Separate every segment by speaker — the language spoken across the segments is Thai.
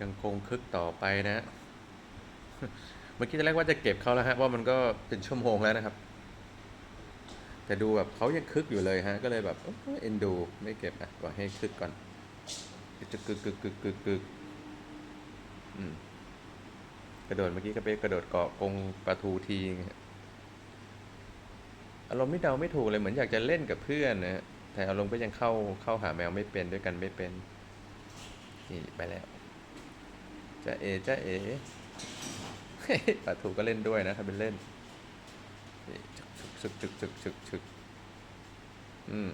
Speaker 1: ยังคงคึกต่อไปนะ เมื่อกี้ตอนแรกว่าจะเก็บเขาแล้วฮะว่ามันก็เป็นชั่วโมงแล้วนะครับ แต่ดูแบบเขายังคึกอยู่เลยฮะ ก็เลยแบบเอ็นดูไม่เก็บอะปล่อให้คึกก่อนจะกึกกึกกึกกึกกึกกระโดดเมื่อกี้ก็ไปกระโดดเกาะกรงปลาทูทีอารมณ์ไม่เดาไม่ถูกเลยเหมือนอยากจะเล่นกับเพื่อนนะฮะแต่อารมณ์ก็ยังเข้าเข้าหาแมวไม่เป็นด้วยกันไม่เป็น นี่ไปแล้ว จะเอจะเอปลาทูก็เล่นด้วยนะถ้าเป็นเล่นนี่ชึกชึกชึกชึกชึกชึกอืม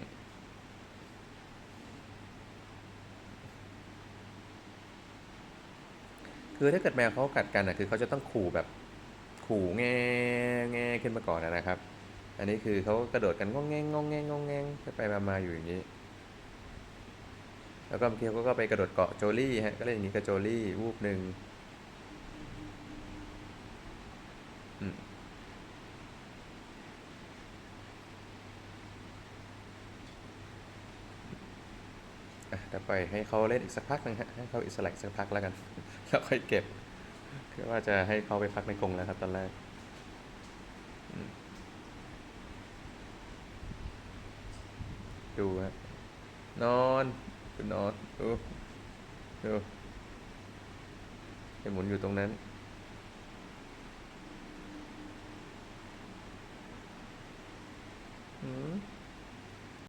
Speaker 1: คือถ้าเกิดแมวเขากัดกันอะคือเขาจะต้องขู่แบบขู่แง่แง่ขึ้นมาก่อนนะนะครับ อันนี้คือเขากระโดดกันงองแงงงองแงงงองแงงไปไปมาอยู่อย่างนี้ แล้วก็เมื่อกี้เขาก็ไปกระโดดเกาะโจลี่ฮะก็เล่นอย่างนี้กับโจลี่วูบหนึ่งอืมอะแต่ปล่อยให้เขาเล่นอีกสักพักหนึงฮะให้เขาอิสระอีกสักพักแล้วกัน แล้วค่อยเก็บคือว่าจะให้เขาไปพักในกรงแล้วครับตอนแรกดูฮะนอน คุณนอนดูดูไปหมุนอยู่ตรงนั้น